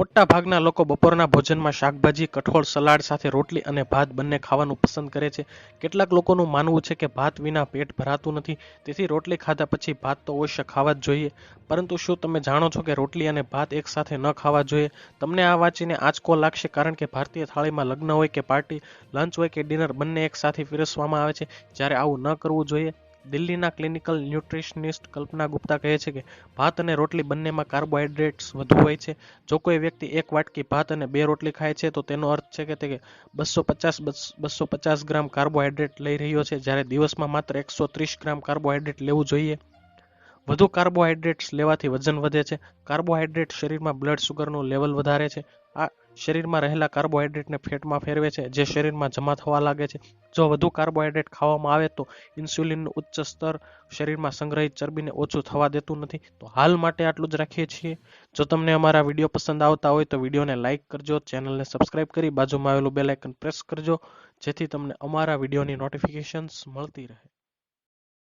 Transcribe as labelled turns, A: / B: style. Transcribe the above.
A: મોટા ભાગના લોકો બપોરના ભોજનમાં શાકભાજી, કઠોળ, સલાડ સાથે રોટલી અને ભાત બંને ખાવાનું પસંદ કરે છે. કેટલાક લોકોનું માનવું છે કે ભાત વિના પેટ ભરાતું નથી, તેથી રોટલી ખાધા પછી ભાત તો અવશ્ય ખાવા જ જોઈએ. પરંતુ શું તમે જાણો છો કે રોટલી અને ભાત એકસાથે ન ખાવા જોઈએ? તમને આ વાંચીને આંચકો લાગશે કારણ કે ભારતીય થાળીમાં લગ્ન હોય કે પાર્ટી, લંચ હોય કે ડિનર બંને એકસાથે પીરસવામાં આવે છે. જ્યારે આવું ન કરવું જોઈએ દિલ્હીના ક્લિનિકલ ન્યુટ્રિશનિસ્ટ કલ્પના ગુપ્તા કહે છે કે ભાત અને રોટલી બંનેમાં કાર્બોહાઈડ્રેટ્સ વધુ હોય છે. જો કોઈ વ્યક્તિ એક વાટકી ભાત અને બે રોટલી ખાય છે, તો તેનો અર્થ છે કે તે બસો પચાસ બસો પચાસ ગ્રામ કાર્બોહાઈડ્રેટ લઈ રહ્યો છે. જ્યારે દિવસમાં માત્ર એકસો ત્રીસ ગ્રામ કાર્બોહાઈડ્રેટ લેવું જોઈએ. વધુ કાર્બોહાઈડ્રેટ્સ લેવાથી વજન વધે છે. કાર્બોહાઈડ્રેટ શરીરમાં બ્લડ શુગરનું લેવલ વધારે છે. આ શરીરમાં રહેલા કાર્બોહાઈડ્રેટને ફેટમાં ફેરવે છે, જે શરીરમાં જમા થવા લાગે છે. જો વધુ કાર્બોહાઈડ્રેટ ખાવામાં આવે તો ઇન્સ્યુલિનનું ઉચ્ચ સ્તર શરીરમાં સંગ્રહિત ચરબીને ઓછું થવા દેતું નથી. તો હાલ માટે આટલું જ રાખીએ છીએ. જો તમને અમારા વીડિયો પસંદ આવતા હોય તો વિડીયોને લાઇક કરજો, ચેનલને સબસ્ક્રાઇબ કરી બાજુમાં આવેલું બેલ પ્રેસ કરજો, જેથી તમને અમારા વિડીયોની નોટિફિકેશન્સ મળતી રહે.